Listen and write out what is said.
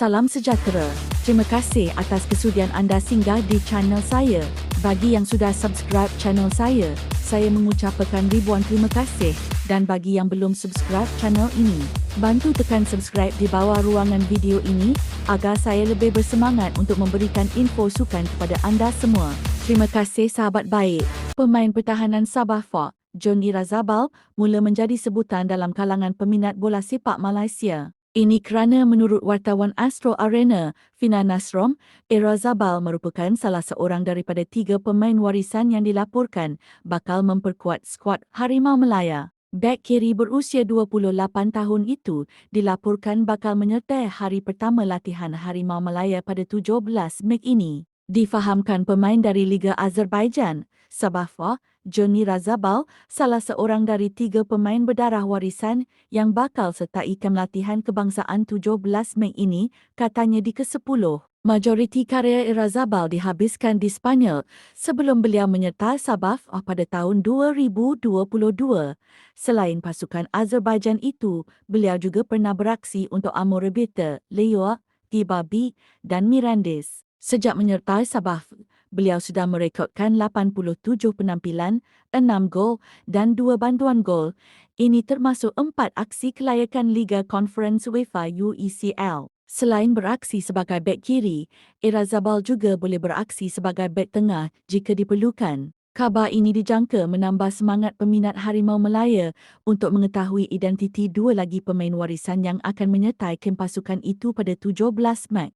Salam sejahtera. Terima kasih atas kesudian anda singgah di channel saya. Bagi yang sudah subscribe channel saya, saya mengucapkan ribuan terima kasih dan bagi yang belum subscribe channel ini, bantu tekan subscribe di bawah ruangan video ini agar saya lebih bersemangat untuk memberikan info sukan kepada anda semua. Terima kasih sahabat baik. Pemain pertahanan Sabah Fort, John Irazabal, mula menjadi sebutan dalam kalangan peminat bola sepak Malaysia. Ini kerana menurut wartawan Astro Arena, Fina Nasrom, Era Zabal merupakan salah seorang daripada tiga pemain warisan yang dilaporkan bakal memperkuat skuad Harimau Melaya. Bek kiri berusia 28 tahun itu dilaporkan bakal menyertai hari pertama latihan Harimau Melaya pada 17 Mei ini. Difahamkan pemain dari Liga Azerbaijan, Sabah Johnny Razabal, salah seorang dari tiga pemain berdarah warisan yang bakal sertai kem latihan kebangsaan 17 Mei ini, katanya di ke-10. Majoriti karya Razabal dihabiskan di Spanyol sebelum beliau menyertai Sabah pada tahun 2022. Selain pasukan Azerbaijan itu, beliau juga pernah beraksi untuk Amorebita, Leo, Gibabi dan Mirandes. Sejak menyertai Sabah, beliau sudah merekodkan 87 penampilan, 6 gol dan 2 bantuan gol. Ini termasuk 4 aksi kelayakan Liga Conference UEFA UECL. Selain beraksi sebagai bek kiri, Irazabal juga boleh beraksi sebagai bek tengah jika diperlukan. Khabar ini dijangka menambah semangat peminat Harimau Melaya untuk mengetahui identiti dua lagi pemain warisan yang akan menyertai kem pasukan itu pada 17 Mac.